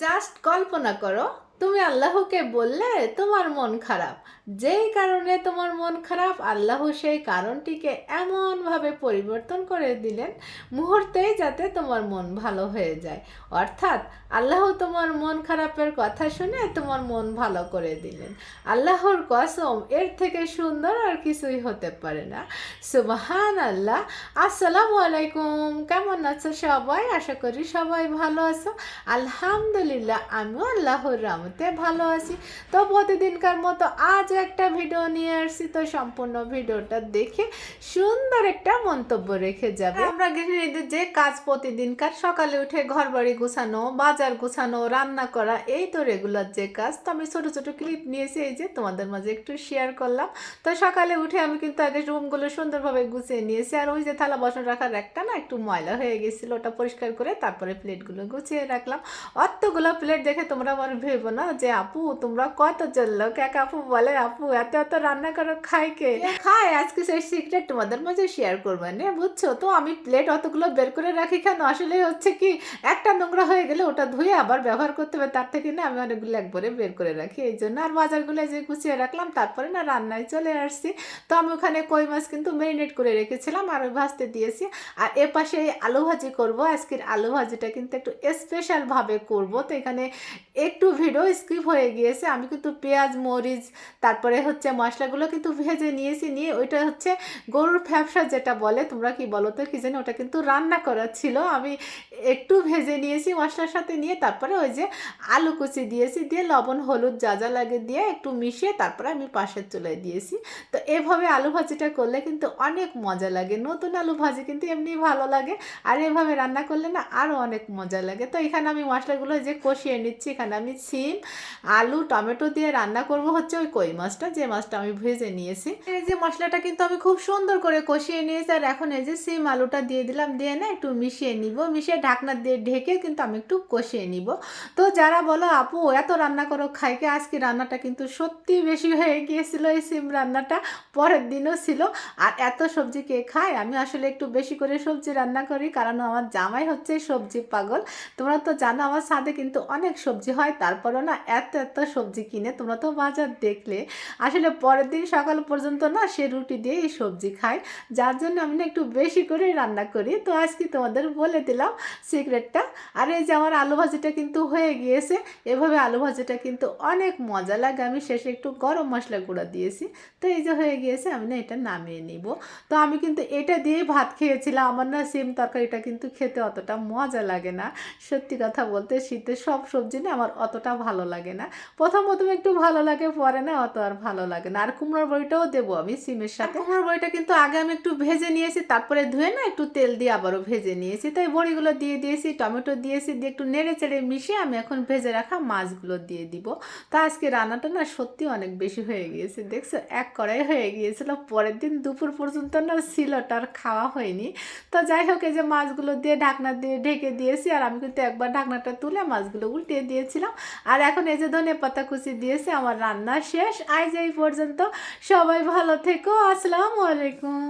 Just কল্পনা করো। তুমি আল্লাহকে বললে তোমার মন খারাপ। যেই কারণে তোমার মন খারাপ, আল্লাহ সেই কারণটিকে এমনভাবে পরিবর্তন করে দিলেন মুহূর্তেই যাতে তোমার মন ভালো হয়ে যায়। অর্থাৎ আল্লাহ তোমার মন খারাপের কথা শুনে তোমার মন ভালো করে দিলেন। আল্লাহর কসম, এর থেকে সুন্দর আর কিছুই হতে পারে না। সুবাহান আল্লাহ আসসালামু আলাইকুম। কেমন আছো সবাই? আশা করি সবাই ভালো আছো। আলহামদুলিল্লাহ, আমিও আল্লাহর রহমতে ভালো আছি। তো প্রতিদিনকার মতো আজ একটা ভিডিও নিয়ে আসছি। তো সম্পূর্ণ ভিডিওটা দেখে সুন্দর একটা মন্তব্য রেখে যাবে। আমরা গৃহিণীদের যে কাজ প্রতিদিনকার সকালে উঠে ঘর বাড়ি গুছানো, বাজার গুছানো, রান্না করা, এই তো রেগুলার যে কাজ। তো আমি ছোটো ছোটো ক্লিপ নিয়েছি, এই যে তোমাদের মাঝে একটু শেয়ার করলাম। তো সকালে উঠে আমি কিন্তু আগে রুমগুলো সুন্দরভাবে গুছিয়ে নিয়েছি। আর ওই যে থালা বাসন রাখার একটা না একটু ময়লা হয়ে গেছিল, ওটা পরিষ্কার করে তারপরে প্লেটগুলো গুছিয়ে রাখলাম। অতগুলো প্লেট দেখে তোমরা আমার ভেবো না। যে আপু, তোমরা কত চলল এক আপু বলে, আপু, এত এত রান্না করো, খাই কে? খায় আজকে সেই সিক্রেট তোমাদের মাঝে শেয়ার করব। না, বুঝছ? তো আমি প্লেট অতগুলো বের করে রাখি কেন? আসলে হচ্ছে কি, একটা নোংরা হয়ে গেলে ওটা ধুয়ে আবার ব্যবহার করতে হবে। তার থেকে না আমি অনেকগুলো একবারে বের করে রাখি। এই জন্য আর বাজারগুলো যে গুছিয়ে রাখলাম, তারপরে না রান্নায় চলে আসছি। তো আমি ওখানে কই মাছ কিন্তু মেরিনেট করে রেখেছিলাম, আর ওই ভাজতে দিয়েছি। আর এ পাশে আলু ভাজি করব। আজকের আলু ভাজিটা কিন্তু একটু স্পেশালভাবে করব। তো এখানে একটু ভিডিও স্কিপ হয়ে গিয়েছে। আমি কিন্তু পেঁয়াজ, মরিচ, তারপরে হচ্ছে মশলাগুলো কিন্তু ভেজে নিয়েছি, নিয়ে ওইটা হচ্ছে গরুর ফ্যাপসা যেটা বলে, তোমরা কি বলো তো, কি জানি, ওটা কিন্তু রান্না করা ছিল। আমি একটু ভেজে নিয়েছি মশলার সাথে নিয়ে, তারপরে ওই যে আলু কুচি দিয়েছি, দিয়ে লবণ, হলুদ, যা যা লাগে দিয়ে একটু মিশিয়ে তারপরে আমি পাশে চলে দিয়েছি। তো এভাবে আলু ভাজিটা করলে কিন্তু অনেক মজা লাগে। নতুন আলু ভাজি কিন্তু এমনি ভালো লাগে, আর এভাবে রান্না করলে না আরও অনেক মজা লাগে। তো এখানে আমি মশলাগুলো যে কষিয়ে নিচ্ছি, এখানে আমি সিম আলু, টমেটো দিয়ে রান্না করব হচ্ছে ওই কই মাছটা, যে মাছটা আমি ভেজে নিয়েছি। এই যে মশলাটা কিন্তু আমি খুব সুন্দর করে কষিয়ে নিয়েছি, আর এখন এই যে সিম আলুটা দিয়ে দিলাম, দিয়ে না একটু মিশিয়ে নিব। মিশিয়ে ঢাকনা দিয়ে ঢেকে কিন্তু আমি একটু কষিয়ে নিব। তো যারা বলো, আপু, এত রান্না করো, খাইকে আজকে রান্নাটা কিন্তু সত্যি বেশি হয়ে গিয়েছিল, এই সিম রান্নাটা। পরের দিনও ছিল। আর এত সবজি কে খায়? আমি আসলে একটু বেশি করে সবজি রান্না করি, কারণ আমার জামাই হচ্ছে সবজি পাগল। তোমরা তো জানো, আমার সাথে কিন্তু অনেক সবজি হয়, তারপরও না এত এত সবজি কিনে তোমরা তো বাজার দেখলে। আসলে পরের দিন সকাল পর্যন্ত না সে রুটি দিয়ে এই সবজি খায়। যার জন্য আমি না একটু বেশি করে রান্না করি। তো আজকে তোমাদের বলে দিলাম সিক্রেটটা। আর এই যে আমার আলু ভাজিটা কিন্তু হয়ে গিয়েছে। এভাবে আলু ভাজিটা কিন্তু অনেক মজা লাগে। আমি শেষে একটু গরম মশলা গুঁড়া দিয়েছি। তো এই যে হয়ে গিয়েছে, আমি না এটা নামিয়ে নিব। তো আমি কিন্তু এটা দিয়ে ভাত খেয়েছিলাম। আমার না সিম তরকারিটা কিন্তু খেতে অতটা মজা লাগে না। সত্যি কথা বলতে শীতের সব সবজি না আমার অতটা ভালো লাগে না। প্রথম প্রথম একটু ভালো লাগে, পরে না অত আর ভালো লাগে না। আর কুমড়োর বড়িটাও দেবো আমি সিমের সাথে। কুমড়োর বড়িটা কিন্তু আগে আমি একটু ভেজে নিয়েছি, তারপরে ধুয়ে না একটু তেল দিয়ে আবারও ভেজে নিয়েছি। তাই বড়িগুলো দিয়ে দিয়েছি, টমেটো দিয়েছি, দিয়ে একটু নেড়ে চেড়ে মিশিয়ে আমি এখন ভেজে রাখা মাছগুলো দিয়ে দিব। তো আজকে রান্নাটা না সত্যি অনেক বেশি হয়ে গিয়েছে, দেখছ? এক কড়াই হয়ে গিয়েছিল, পরের দিন দুপুর পর্যন্ত না ছিলটা আর খাওয়া হয়নি। তো যাই হোক, এই যে মাছগুলো দিয়ে ঢাকনা দিয়ে ঢেকে দিয়েছি, আর আমি কিন্তু একবার ঢাকনাটা তুলে মাছগুলো উল্টে দিয়েছিলাম। আর এখন এই যে ধনে পাতা কুচি দিয়েছে, আমার রান্না শেষ। আজ এই পর্যন্ত সবাই ভালো থেকো। আসসালামু আলাইকুম।